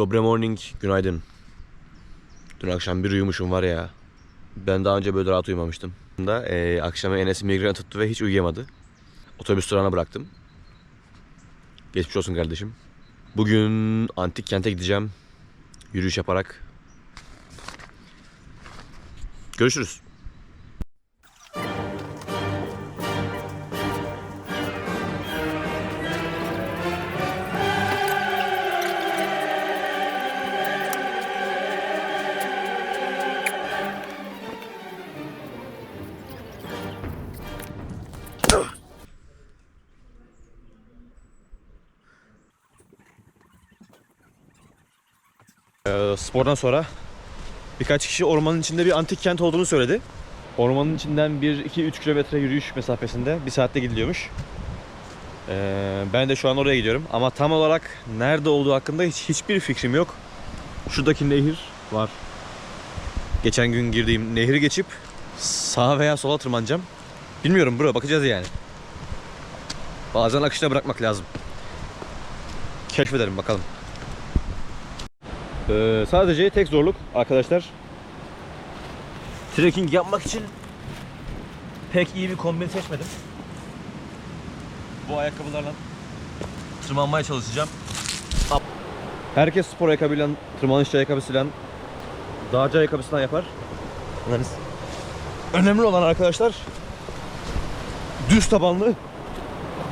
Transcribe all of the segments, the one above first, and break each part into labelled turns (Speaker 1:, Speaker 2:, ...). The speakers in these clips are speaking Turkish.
Speaker 1: Dobre morning, günaydın. Dün akşam bir uyumuşum var ya. Ben daha önce böyle rahat uyumamıştım. Da eee akşama Enes migren tuttu ve hiç uyuyamadı. Otobüs durağına bıraktım. Geçmiş olsun kardeşim. Bugün antik kente gideceğim. Yürüyüş yaparak. Görüşürüz. Spordan sonra birkaç kişi ormanın içinde bir antik kent olduğunu söyledi. Ormanın içinden 1-2-3 kilometre yürüyüş mesafesinde bir saatte gidiliyormuş. Ee, ben de şu an oraya gidiyorum ama tam olarak nerede olduğu hakkında hiç hiçbir fikrim yok. Şuradaki nehir var. Geçen gün girdiğim nehri geçip sağa veya sola tırmanacağım. Bilmiyorum bro bakacağız yani. Bazen akışına bırakmak lazım. Keşfedelim bakalım. Ee, sadece tek zorluk arkadaşlar. Trekking yapmak için pek iyi bir kombin seçmedim. Bu ayakkabılarla tırmanmaya çalışacağım. Herkes spor ayakkabıyla, tırmanış ayakkabısıyla, dağcı ayakkabısından yapar. Anladınız? Önemli olan arkadaşlar düz tabanlı,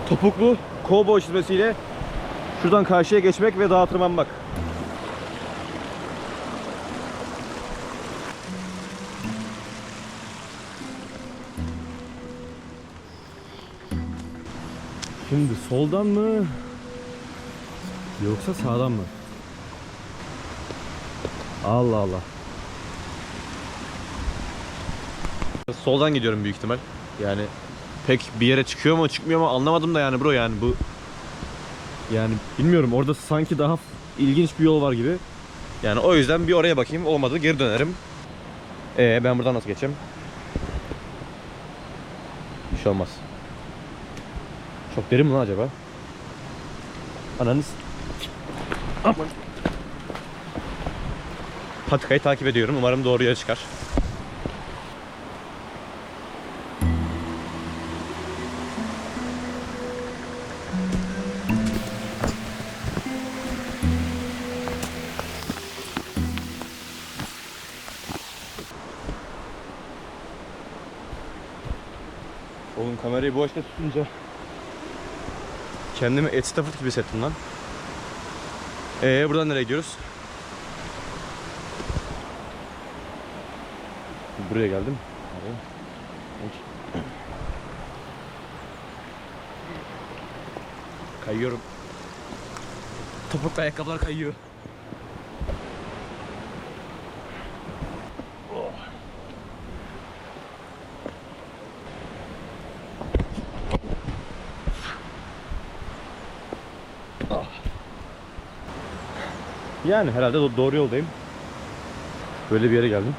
Speaker 1: topuklu, kovboy çizmesiyle şuradan karşıya geçmek ve dağa tırmanmak. Şimdi soldan mı? Yoksa sağdan mı? Allah Allah. Soldan gidiyorum büyük ihtimal. Yani pek bir yere çıkıyor mu çıkmıyor mu anlamadım da yani bro yani bu yani bilmiyorum orada sanki daha ilginç bir yol var gibi. Yani o yüzden bir oraya bakayım olmadı geri dönerim. Ee ben buradan nasıl geçeceğim? Bir şey olmaz. Çok derin mi lan acaba? Ananız. Aman. Patikayı takip ediyorum. Umarım doğru yere çıkar. Oğlum kamerayı bu açıda tutunca Kendimi Ed Stafford gibi hissettim lan. Ee buradan nereye gidiyoruz? Buraya geldim. Kayıyorum. Topuklu ayakkabılar kayıyor. Yani herhalde do- doğru yoldayım. Böyle bir yere geldim.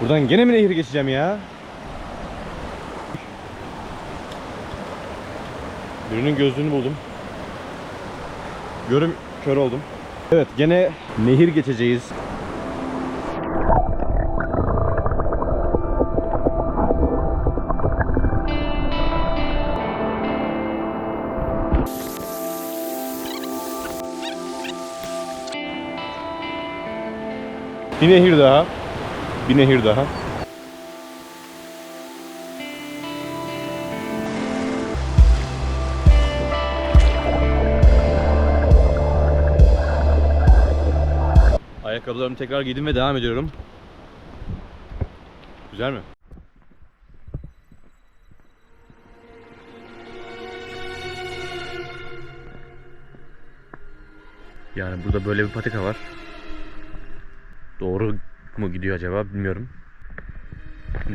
Speaker 1: Buradan gene mi nehir geçeceğim ya? Birinin gözlüğünü buldum. Görüm kör oldum. Evet gene nehir geçeceğiz. Bir nehir daha. Bir nehir daha. Ayakkabılarımı tekrar giydim ve devam ediyorum. Güzel mi? Yani burada böyle bir patika var. Doğru mu gidiyor acaba bilmiyorum.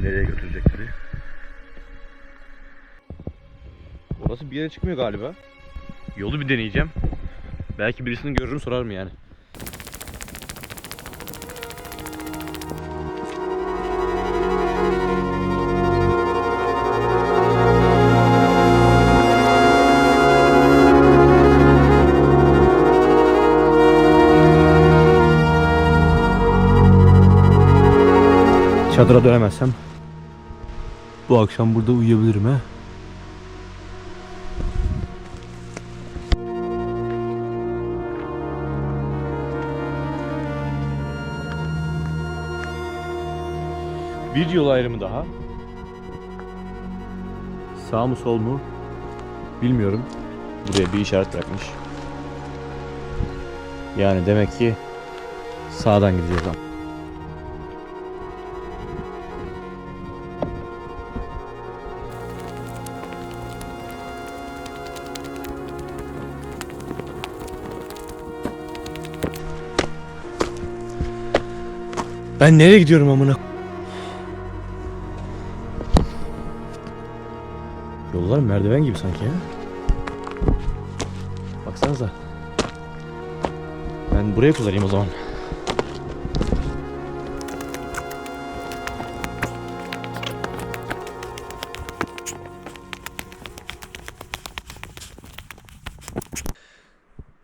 Speaker 1: Nereye götürecek bizi? Orası bir yere çıkmıyor galiba. Yolu bir deneyeceğim. Belki birisini görürüm sorarım yani. Çadıra dönemezsem bu akşam burada uyuyabilirim ha. Bir yol ayrımı daha. Sağ mı sol mu? Bilmiyorum. Buraya bir işaret bırakmış. Yani demek ki sağdan gideceğiz ama. Ben nereye gidiyorum amına? Yollar merdiven gibi sanki ya. Baksanıza. Ben buraya kullanayım o zaman.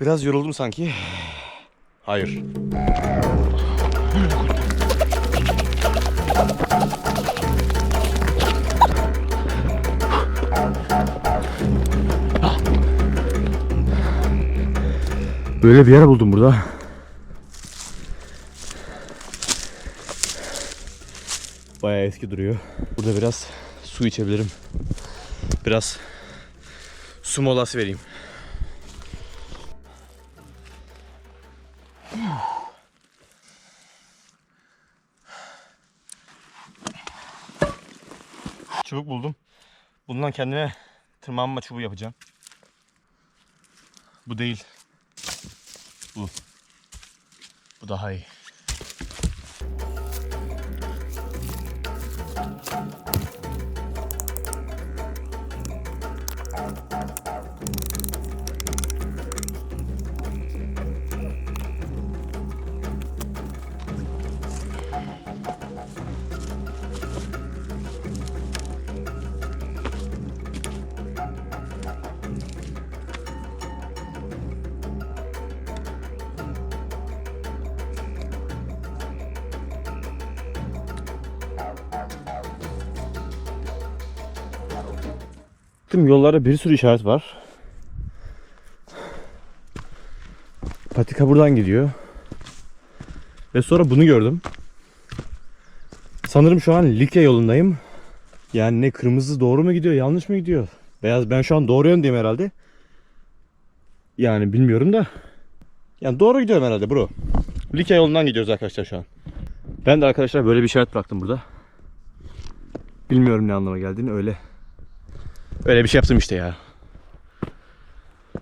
Speaker 1: Biraz yoruldum sanki. Hayır. Böyle bir yer buldum burada. Bayağı eski duruyor. Burada biraz su içebilirim. Biraz su molası vereyim. Çubuk buldum. Bundan kendime tırmanma çubuğu yapacağım. Bu değil. Bu. Bu daha iyi. Tüm yollarda bir sürü işaret var. Patika buradan gidiyor. Ve sonra bunu gördüm. Sanırım şu an Likya yolundayım. Yani ne kırmızı doğru mu gidiyor, yanlış mı gidiyor? Beyaz ben şu an doğru yöndeyim herhalde. Yani bilmiyorum da. Yani doğru gidiyorum herhalde bro. Likya yolundan gidiyoruz arkadaşlar şu an. Ben de arkadaşlar böyle bir işaret bıraktım burada. Bilmiyorum ne anlama geldiğini öyle Öyle bir şey yaptım işte ya.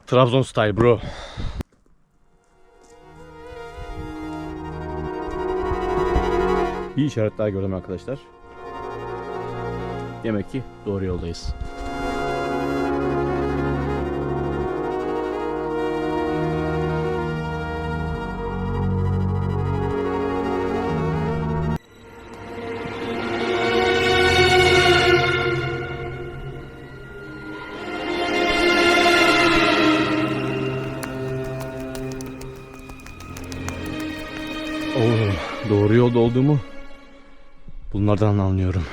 Speaker 1: Trabzon style bro. Bir işaret daha gördüm arkadaşlar. Demek ki doğru yoldayız. Bunlardan anlıyorum.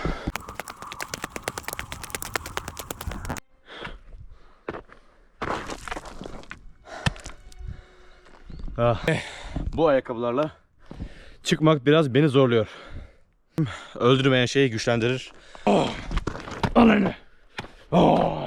Speaker 1: Ah, bu ayakkabılarla çıkmak biraz beni zorluyor. Öldürmeyen şeyi güçlendirir. Oh, ananı. Oh.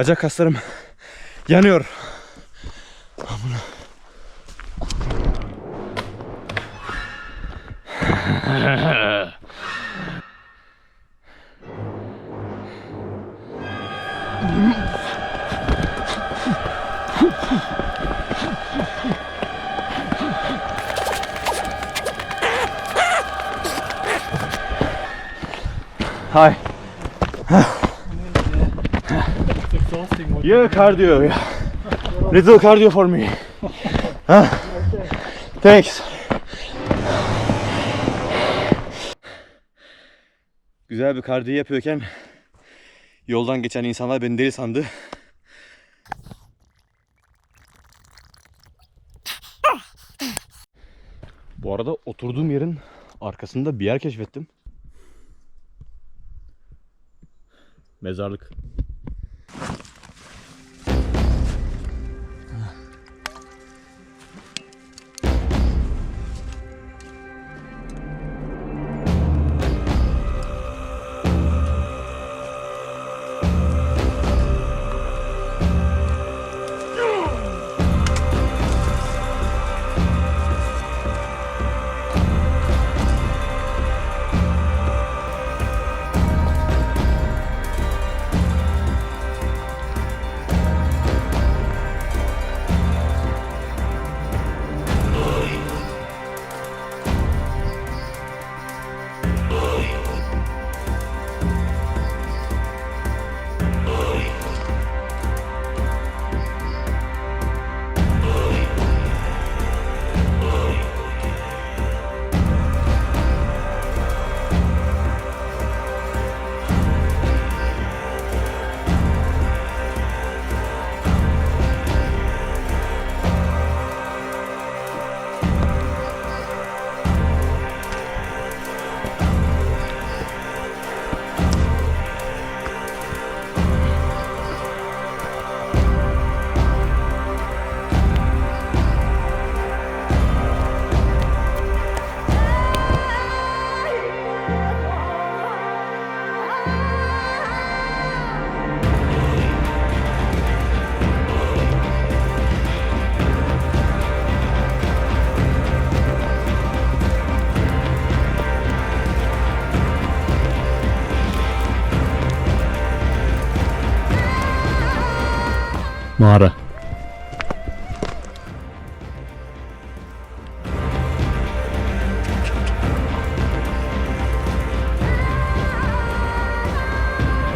Speaker 1: Bacak kaslarım yanıyor. Hi. Yeah, cardio. Yeah. Little cardio for me. Huh? Thanks. Güzel bir kardiyo yapıyorken Yoldan geçen insanlar beni deli sandı. Bu arada oturduğum yerin arkasında bir yer keşfettim. Mezarlık.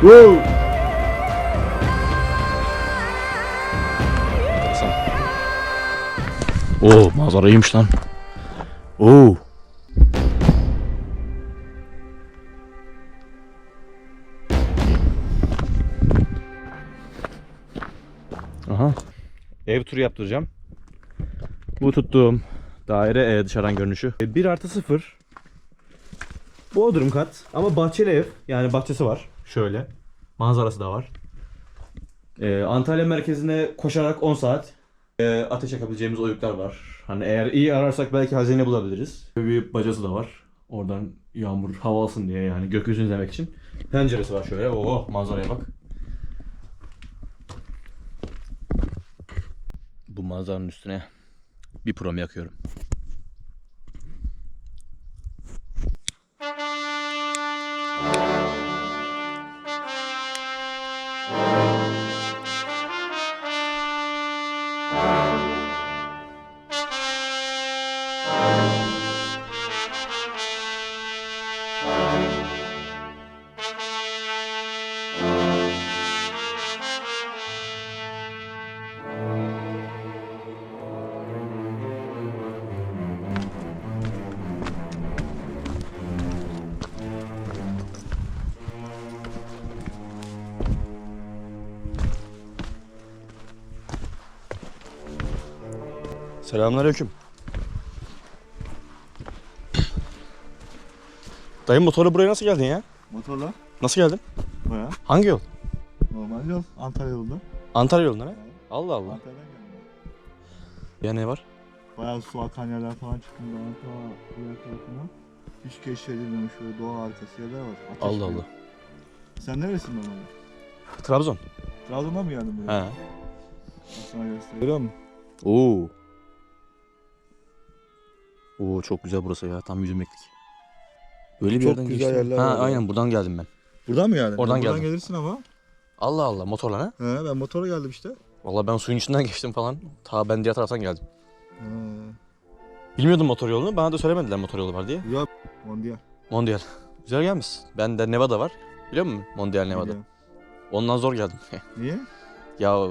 Speaker 1: Woo! Oo manzara iyiymiş lan. Oo. Aha. Ev turu yaptıracağım. Bu tuttuğum daire e, dışarıdan görünüşü. 1 artı 0. Bodrum kat ama bahçeli ev. Yani bahçesi var. Şöyle. Manzarası da var. Ee, Antalya merkezine koşarak 10 saat. Ee, ateş yakabileceğimiz oyuklar var. Hani eğer iyi ararsak belki hazine bulabiliriz. Bir bacası da var. Oradan yağmur hava alsın diye yani gökyüzünü izlemek için. Penceresi var şöyle. Oo manzaraya bak. Bu manzaranın üstüne bir prom yakıyorum. Selamünaleyküm. Dayı motorla buraya nasıl geldin ya?
Speaker 2: Motorla
Speaker 1: Nasıl geldin?
Speaker 2: baya
Speaker 1: Hangi yol?
Speaker 2: normal yol Antalya yolunda.
Speaker 1: Antalya yolundan ha? Allah Allah.
Speaker 2: Antalya'dan geldim.
Speaker 1: Ya ne var?
Speaker 2: Bayağı su akan yerler falan çıktım daha ta diğer tarafına. Hiç keşfedilmemiş böyle doğa harikası yerler var. Ateş
Speaker 1: Allah. Allah.
Speaker 2: Sen neresin normalde?
Speaker 1: Trabzon.
Speaker 2: Trabzon'dan mı geldin buraya?
Speaker 1: He.
Speaker 2: Ben sana göstereyim. Görüyor musun?
Speaker 1: Oo. Oo çok güzel burası ya. Tam yüzümlüklik. Öyle bir
Speaker 2: Çok
Speaker 1: yerden
Speaker 2: güzel
Speaker 1: geçtim.
Speaker 2: yerler
Speaker 1: Ha
Speaker 2: var
Speaker 1: aynen buradan geldim ben.
Speaker 2: Buradan mı geldin?
Speaker 1: Oradan
Speaker 2: Ben Buradan
Speaker 1: geldim.
Speaker 2: gelirsin ama.
Speaker 1: Allah Allah motorla ha?
Speaker 2: He ben motora geldim işte.
Speaker 1: Vallahi ben suyun içinden geçtim falan. Ta ben diğer taraftan geldim.
Speaker 2: He.
Speaker 1: Bilmiyordum motor yolunu. Bana da söylemediler motor yolu var diye.
Speaker 2: Ya Mondial.
Speaker 1: Mondial. Güzel gelmiş. Ben de Nevada var. Biliyor musun? Mondial Nevada.
Speaker 2: Biliyorum.
Speaker 1: Ondan zor geldim.
Speaker 2: Niye?
Speaker 1: Ya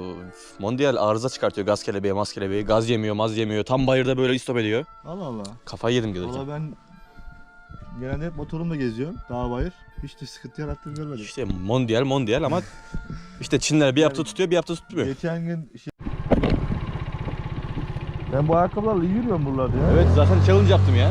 Speaker 1: Mondial arıza çıkartıyor. Gaz kelebeği, maz kelebeği. Gaz yemiyor, maz yemiyor. Tam bayırda böyle istop ediyor.
Speaker 2: Allah Allah.
Speaker 1: Kafayı yedim gelirken.
Speaker 2: Valla ben Genelde hep motorumla geziyorum. Dağ bayır. Hiç de sıkıntı yarattığını görmedim.
Speaker 1: İşte mondial mondial ama işte Çinler bir hafta tutuyor bir hafta tutmuyor.
Speaker 2: Geçen gün şey... Ben bu ayakkabılarla yürüyorum buralarda ya.
Speaker 1: Evet zaten challenge yaptım ya.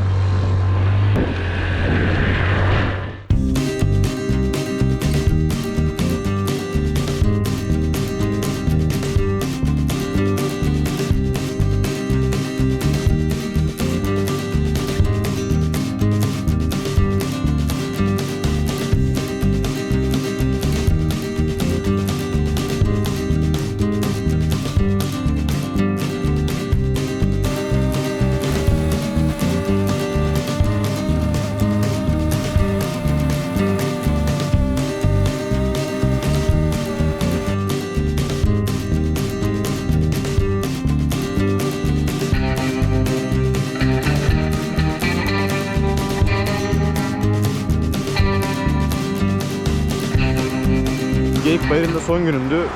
Speaker 1: Son günümdü.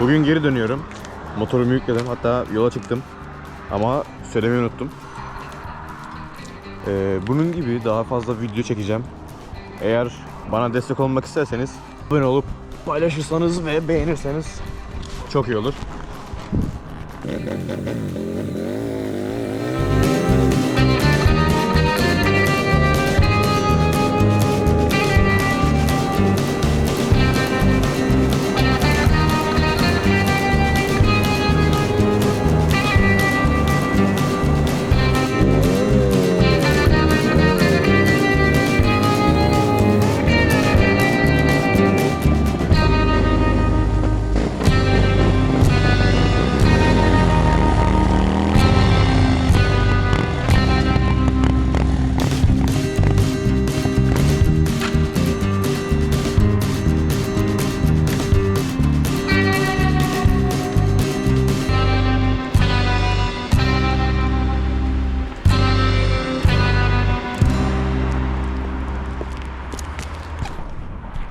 Speaker 1: Bugün geri dönüyorum. Motorumu yükledim. Hatta yola çıktım. Ama söylemeyi unuttum. Ee, bunun gibi daha fazla video çekeceğim. Eğer bana destek olmak isterseniz abone olup paylaşırsanız ve beğenirseniz çok iyi olur.